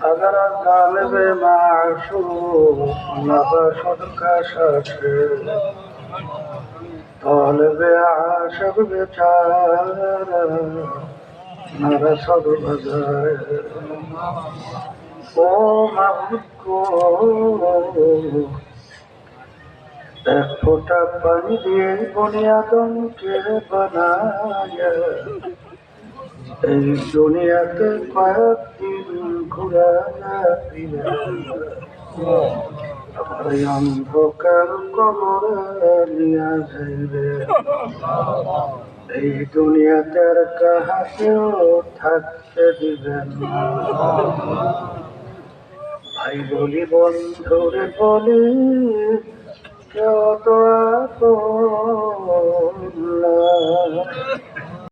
أدرى الظالم معشوق نفشك شكر طالب عاشق بچارة نرصد بزار ও মাহুদ এক ফোঁটা পানি দিয়ে বুনিয়াদমকে বানায় এই দুনিয়াতে কয়েকদিন ওই অন্ধকার কবরে নিয়ে যাইবে এই দুনিয়াতে আর কাহাকেও থাকতে দিবেন। ভাই বলি, বন্ধুরে বলি, কেউ তো।